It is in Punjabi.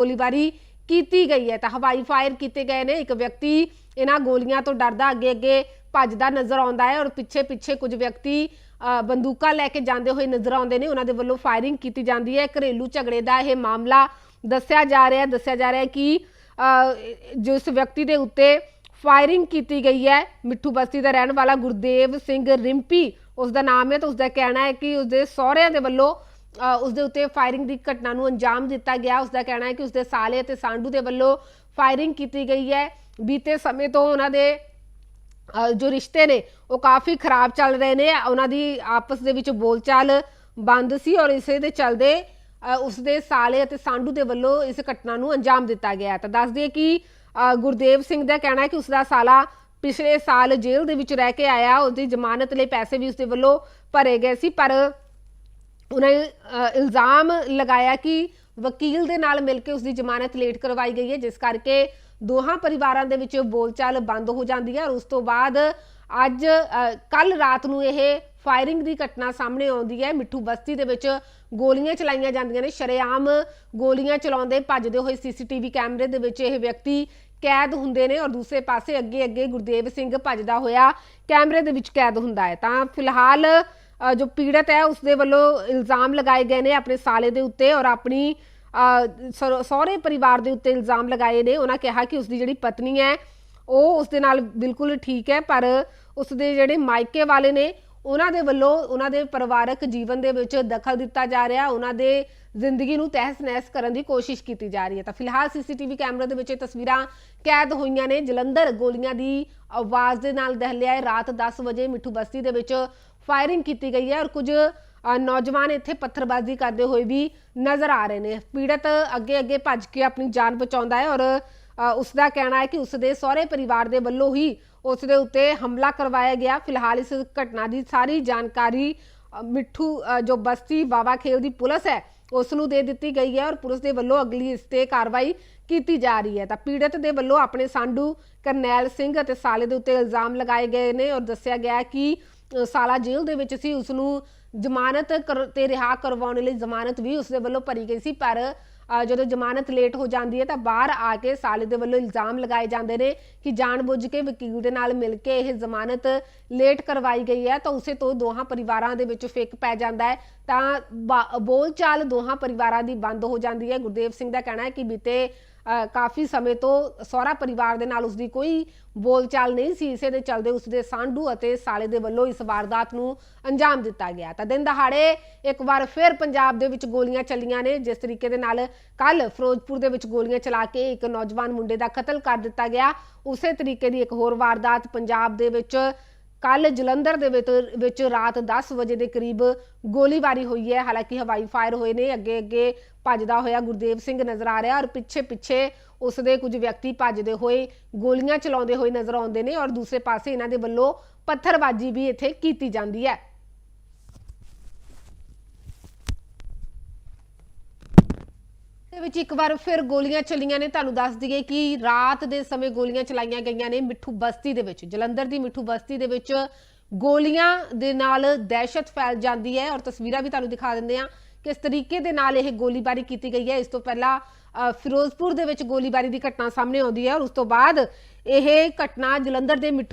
ਗੋਲੀਬਾਰੀ ਕੀਤੀ ਗਈ ਹੈ। ਤਾਂ ਹਵਾਈ ਫਾਇਰ ਕੀਤੇ ਗਏ ਨੇ। ਇੱਕ ਵਿਅਕਤੀ ਇਹਨਾਂ ਗੋਲੀਆਂ ਤੋਂ ਡਰਦਾ ਅੱਗੇ ਅੱਗੇ ਭੱਜਦਾ ਨਜ਼ਰ ਆਉਂਦਾ ਹੈ ਔਰ ਪਿੱਛੇ ਪਿੱਛੇ ਕੁਝ ਵਿਅਕਤੀ ਅ, ਬੰਦੂਕਾਂ ਲੈ ਕੇ ਜਾਂਦੇ ਹੋਏ ਨਜ਼ਰ ਆਉਂਦੇ ਨੇ। ਉਹਨਾਂ ਦੇ ਵੱਲੋਂ ਫਾਇਰਿੰਗ ਕੀਤੀ ਜਾਂਦੀ ਹੈ। ਘਰੇਲੂ ਝਗੜੇ ਦਾ ਇਹ ਮਾਮਲਾ ਦੱਸਿਆ ਜਾ ਰਿਹਾ ਹੈ। ਦੱਸਿਆ ਜਾ ਰਿਹਾ ਹੈ ਕਿ ਜਿਸ ਵਿਅਕਤੀ ਦੇ ਉੱਤੇ ਫਾਇਰਿੰਗ ਕੀਤੀ ਗਈ ਹੈ ਮਿੱਠੂ ਬਸਤੀ ਦਾ ਰਹਿਣ ਵਾਲਾ ਗੁਰਦੇਵ ਸਿੰਘ ਰਿੰਪੀ ਉਸ ਦਾ ਨਾਮ ਹੈ ਤਾਂ ਉਸ ਦਾ ਕਹਿਣਾ ਹੈ ਕਿ ਉਸ ਦੇ ਸਹੁਰਿਆਂ ਦੇ ਵੱਲੋਂ ਉਸ ਦੇ ਉੱਤੇ ਫਾਇਰਿੰਗ ਦੀ ਘਟਨਾ ਨੂੰ ਅੰਜਾਮ ਦਿੱਤਾ ਗਿਆ। ਉਸ ਦਾ ਕਹਿਣਾ ਹੈ ਕਿ ਉਸ ਦੇ ਸਾਲੇ ਅਤੇ ਸਾਂਡੂ ਦੇ ਵੱਲੋਂ ਫਾਇਰਿੰਗ ਕੀਤੀ ਗਈ ਹੈ। ਬੀਤੇ ਸਮੇਂ ਤੋਂ ਉਹਨਾਂ ਦੇ ਜੋ ਰਿਸ਼ਤੇ ਨੇ ਉਹ ਕਾਫੀ ਖਰਾਬ ਚੱਲ ਰਹੇ ਨੇ। ਉਹਨਾਂ ਦੀ ਆਪਸ ਦੇ ਵਿੱਚ ਬੋਲਚਾਲ ਬੰਦ ਸੀ ਔਰ ਇਸੇ ਦੇ ਚਲਦੇ ਅ, ਉਸ ਦੇ ਸਾਲੇ ਅਤੇ ਸਾਂਡੂ ਦੇ ਵੱਲੋਂ ਇਸ ਘਟਨਾ ਨੂੰ ਅੰਜਾਮ ਦਿੱਤਾ ਗਿਆ ਤਾਂ ਦੱਸ ਦਈਏ ਕਿ ਗੁਰਦੇਵ ਸਿੰਘ ਦਾ ਕਹਿਣਾ ਹੈ ਕਿ ਉਸ ਦਾ ਸਾਲਾ ਪਿਛਲੇ ਸਾਲ ਜੇਲ੍ਹ ਦੇ ਵਿੱਚ ਰਹਿ ਕੇ ਆਇਆ। ਉਸ ਦੀ ਜ਼ਮਾਨਤ ਲਈ ਪੈਸੇ ਵੀ ਉਸ ਦੇ ਵੱਲੋਂ ਭਰੇ ਗਏ ਸੀ ਪਰ ਉਹਨਾਂ ਨੇ ਇਲਜ਼ਾਮ ਲਗਾਇਆ ਕਿ ਵਕੀਲ ਦੇ ਨਾਲ ਮਿਲ ਕੇ ਉਸ ਦੀ ਜ਼ਮਾਨਤ ਲੇਟ ਕਰਵਾਈ ਗਈ ਹੈ, ਜਿਸ ਕਰਕੇ ਦੋਹਾਂ ਪਰਿਵਾਰਾਂ ਦੇ ਵਿੱਚ ਬੋਲਚਾਲ ਬੰਦ ਹੋ ਜਾਂਦੀ ਹੈ। ਔਰ ਉਸ ਤੋਂ ਬਾਅਦ ਅੱਜ ਕੱਲ ਰਾਤ ਨੂੰ ਇਹ ਫਾਇਰਿੰਗ ਦੀ ਘਟਨਾ ਸਾਹਮਣੇ ਆਉਂਦੀ ਹੈ। ਮਿੱਠੂ ਬਸਤੀ ਦੇ ਵਿੱਚ ਗੋਲੀਆਂ ਚਲਾਈਆਂ ਜਾਂਦੀਆਂ ਨੇ। ਸ਼ਰੇਆਮ ਗੋਲੀਆਂ ਚਲਾਉਂਦੇ ਭੱਜਦੇ ਹੋਏ ਸੀਸੀਟੀਵੀ ਕੈਮਰੇ ਦੇ ਵਿੱਚ ਇਹ ਵਿਅਕਤੀ ਕੈਦ ਹੁੰਦੇ ਨੇ ਔਰ ਦੂਸਰੇ ਪਾਸੇ ਅੱਗੇ ਅੱਗੇ ਗੁਰਦੇਵ ਸਿੰਘ ਭੱਜਦਾ ਹੋਇਆ ਕੈਮਰੇ ਦੇ ਵਿੱਚ ਕੈਦ ਹੁੰਦਾ ਹੈ। ਤਾਂ ਫਿਲਹਾਲ ਜੋ ਪੀੜਤ ਹੈ ਉਸ ਦੇ ਵੱਲੋਂ ਇਲਜ਼ਾਮ ਲਗਾਏ ਗਏ ਨੇ ਆਪਣੇ ਸਾਲੇ ਦੇ ਉੱਤੇ ਔਰ ਆਪਣੀ ਸਹੁਰੇ ਪਰਿਵਾਰ ਦੇ ਉੱਤੇ ਇਲਜ਼ਾਮ ਲਗਾਏ ਨੇ। ਉਹਨਾਂ ਕਿਹਾ ਕਿ ਉਸ ਦੀ ਜਿਹੜੀ ਪਤਨੀ ਹੈ, ਉਹ ਉਸ ਦੇ ਨਾਲ ਬਿਲਕੁਲ ਠੀਕ ਹੈ, ਪਰ ਉਸ ਦੇ ਜਿਹੜੇ ਮਾਇਕੇ ਵਾਲੇ ਨੇ, ਉਹਨਾਂ ਦੇ ਵੱਲੋਂ ਉਹਨਾਂ ਦੇ ਪਰਿਵਾਰਕ ਜੀਵਨ ਦੇ ਵਿੱਚ ਦਖਲ ਦਿੱਤਾ ਜਾ ਰਿਹਾ, ਉਹਨਾਂ ਦੇ ਜ਼ਿੰਦਗੀ ਨੂੰ ਤਹਿਸ-ਨਹਿਸ ਕਰਨ ਦੀ ਕੋਸ਼ਿਸ਼ ਕੀਤੀ ਜਾ ਰਹੀ ਹੈ। ਤਾਂ ਫਿਲਹਾਲ ਸੀਸੀਟੀਵੀ ਕੈਮਰੇ ਦੇ ਵਿੱਚ ਇਹ ਤਸਵੀਰਾਂ ਕੈਦ ਹੋਈਆਂ ਨੇ। ਜਲੰਧਰ ਗੋਲੀਆਂ ਦੀ ਆਵਾਜ਼ ਦੇ ਨਾਲ ਦਹਿਲਿਆ ਹੈ। ਰਾਤ 10 ਵਜੇ ਮਿੱਠੂ ਬਸਤੀ ਦੇ ਵਿੱਚ ਫਾਇਰਿੰਗ ਕੀਤੀ ਗਈ ਹੈ ਔਰ ਕੁਝ ਨੌਜਵਾਨ ਇੱਥੇ ਪੱਥਰਬਾਜ਼ੀ ਕਰਦੇ ਹੋਏ ਵੀ ਨਜ਼ਰ ਆ ਰਹੇ ਨੇ। ਪੀੜਤ ਅੱਗੇ ਅੱਗੇ ਭੱਜ ਕੇ ਆਪਣੀ ਜਾਨ ਬਚਾਉਂਦਾ ਹੈ ਔਰ ਅ, ਉਸ ਦਾ ਕਹਿਣਾ ਹੈ ਕਿ ਉਸ ਦੇ ਸਹੁਰੇ ਪਰਿਵਾਰ ਦੇ ਵੱਲੋਂ ਹੀ ਉਸ ਦੇ ਉੱਤੇ ਹਮਲਾ ਕਰਵਾਇਆ ਗਿਆ। ਫਿਲਹਾਲ ਇਸ ਘਟਨਾ ਦੀ ਸਾਰੀ ਜਾਣਕਾਰੀ ਮਿੱਠੂ ਜੋ ਬਸਤੀ ਬਾਵਾ ਖੇਲ ਦੀ ਪੁਲਿਸ ਹੈ ਉਸ ਨੂੰ ਦੇ ਦਿੱਤੀ ਗਈ ਹੈ ਔਰ ਪੁਲਿਸ ਦੇ ਵੱਲੋਂ ਅਗਲੀ ਇਸ ਤੇ ਕਾਰਵਾਈ ਕੀਤੀ ਜਾ ਰਹੀ ਹੈ। ਤਾਂ ਪੀੜਤ ਦੇ ਵੱਲੋਂ ਆਪਣੇ ਸਾਂਡੂ ਕਰਨੈਲ ਸਿੰਘ ਅਤੇ ਸਾਲੇ ਦੇ ਉੱਤੇ ਇਲਜ਼ਾਮ ਲਗਾਏ ਗਏ ਨੇ ਔਰ ਦੱਸਿਆ ਗਿਆ ਕਿ ਸਾਲਾ ਜੇਲ੍ਹ ਦੇ ਵਿੱਚ ਸੀ ਉਸ ਨੂੰ ਜ਼ਮਾਨਤ ਤੇ ਰਿਹਾ ਕਰਵਾਉਣ ਲਈ ਜ਼ਮਾਨਤ ਵੀ ਉਸ ਦੇ ਵੱਲੋਂ ਭਰੀ ਗਈ ਸੀ, ਪਰ ਜਦੋਂ ਜ਼ਮਾਨਤ ਲੇਟ ਹੋ ਜਾਂਦੀ ਹੈ ਤਾਂ ਬਾਹਰ ਆ ਕੇ ਸਾਲੇ ਦੇ ਵੱਲੋਂ ਇਲਜ਼ਾਮ ਲਗਾਏ ਜਾਂਦੇ ਨੇ ਕਿ ਜਾਣਬੁੱਝ ਕੇ ਵਕੀਲ ਦੇ ਨਾਲ ਮਿਲ ਕੇ ਇਹ ਜ਼ਮਾਨਤ ਲੇਟ ਕਰਵਾਈ ਗਈ ਹੈ, ਤਾਂ ਉਸੇ ਤੋਂ ਦੋਹਾਂ ਪਰਿਵਾਰਾਂ ਦੇ ਵਿੱਚ ਫੇਕ ਪੈ ਜਾਂਦਾ ਹੈ, ਤਾਂ ਬਾ- ਬੋਲਚਾਲ ਦੋਹਾਂ ਪਰਿਵਾਰਾਂ ਦੀ ਬੰਦ ਹੋ ਜਾਂਦੀ ਹੈ। ਗੁਰਦੇਵ ਸਿੰਘ ਦਾ ਕਹਿਣਾ ਹੈ ਕਿ ਬੀਤੇ ਕਾਫੀ ਸਮੇਂ ਤੋਂ ਸਹੁਰਾ ਪਰਿਵਾਰ ਦੇ ਨਾਲ ਉਸਦੀ ਕੋਈ ਬੋਲਚਾਲ ਨਹੀਂ ਸੀ। ਇਸੇ ਦੇ ਚਲਦੇ ਉਸਦੇ ਸਾਂਢੂ ਅਤੇ ਸਾਲੇ ਦੇ ਵੱਲੋਂ ਇਸ ਵਾਰਦਾਤ ਨੂੰ ਅੰਜਾਮ ਦਿੱਤਾ ਗਿਆ। ਤਾਂ ਦਿਨ ਦਹਾੜੇ ਇੱਕ ਵਾਰ ਫਿਰ ਪੰਜਾਬ ਦੇ ਵਿੱਚ ਗੋਲੀਆਂ ਚੱਲੀਆਂ ਨੇ। ਜਿਸ ਤਰੀਕੇ ਦੇ ਨਾਲ ਕੱਲ ਫਿਰੋਜ਼ਪੁਰ ਦੇ ਵਿੱਚ ਗੋਲੀਆਂ ਚਲਾ ਕੇ ਇੱਕ ਨੌਜਵਾਨ ਮੁੰਡੇ ਦਾ ਕਤਲ ਕਰ ਦਿੱਤਾ ਗਿਆ। ਉਸੇ ਤਰੀਕੇ ਦੀ ਇੱਕ ਹੋਰ ਵਾਰਦਾਤ ਪੰਜਾਬ ਦੇ ਵਿੱਚ ਕੱਲ ਜਲੰਧਰ ਦੇ ਵਿੱਚ ਵਿੱਚ ਰਾਤ 10 ਵਜੇ ਦੇ ਕਰੀਬ ਗੋਲੀਬਾਰੀ ਹੋਈ ਹੈ। ਹਾਲਾਂਕਿ ਹਵਾਈ ਫਾਇਰ ਹੋਏ ਨੇ ਅੱਗੇ ਅੱਗੇ ਭੱਜਦਾ ਹੋਇਆ ਗੁਰਦੇਵ ਸਿੰਘ ਨਜ਼ਰ ਆ ਰਿਹਾ ਔਰ ਪਿੱਛੇ ਪਿੱਛੇ ਉਸ ਦੇ ਕੁਝ ਵਿਅਕਤੀ ਭੱਜਦੇ ਹੋਏ ਗੋਲੀਆਂ ਚਲਾਉਂਦੇ ਹੋਏ ਨਜ਼ਰ ਆਉਂਦੇ ਨੇ ਔਰ ਦੂਸਰੇ ਪਾਸੇ ਇਹਨਾਂ ਦੇ ਵੱਲੋਂ ਪੱਥਰਬਾਜ਼ੀ ਵੀ ਇੱਥੇ ਕੀਤੀ ਜਾਂਦੀ ਹੈ। ਵਿੱਚ ਇੱਕ ਵਾਰ ਫਿਰ ਗੋਲੀਆਂ ਚੱਲੀਆਂ ਨੇ। ਤੁਹਾਨੂੰ ਦੱਸ ਦਈਏ ਕਿ ਰਾਤ ਦੇ ਸਮੇਂ ਗੋਲੀਆਂ ਚਲਾਈਆਂ ਗਈਆਂ ਨੇ ਮਿੱਠੂ ਬਸਤੀ ਦੇ ਵਿੱਚ। ਜਲੰਧਰ ਦੀ ਮਿੱਠੂ ਬਸਤੀ ਦੇ ਵਿੱਚ ਗੋਲੀਆਂ ਦੇ ਨਾਲ ਦਹਿਸ਼ਤ ਫੈਲ ਜਾਂਦੀ ਹੈ ਔਰ ਤਸਵੀਰਾਂ ਵੀ ਤੁਹਾਨੂੰ ਦਿਖਾ ਦਿੰਦੇ ਆ ਕਿਸ ਤਰੀਕੇ ਦੇ ਨਾਲ ਇਹ ਗੋਲੀਬਾਰੀ ਕੀਤੀ ਗਈ ਹੈ। ਇਸ ਤੋਂ ਪਹਿਲਾਂ ਅ, ਫਿਰੋਜ਼ਪੁਰ ਦੇ ਵਿੱਚ ਗੋਲੀਬਾਰੀ ਦੀ ਘਟਨਾ ਸਾਹਮਣੇ ਆਉਂਦੀ ਹੈ ਔਰ ਉਸ ਤੋਂ ਬਾਅਦ ਇਹ ਘਟਨਾ ਜਲੰਧਰ ਦੇ ਮਿੱਠੂ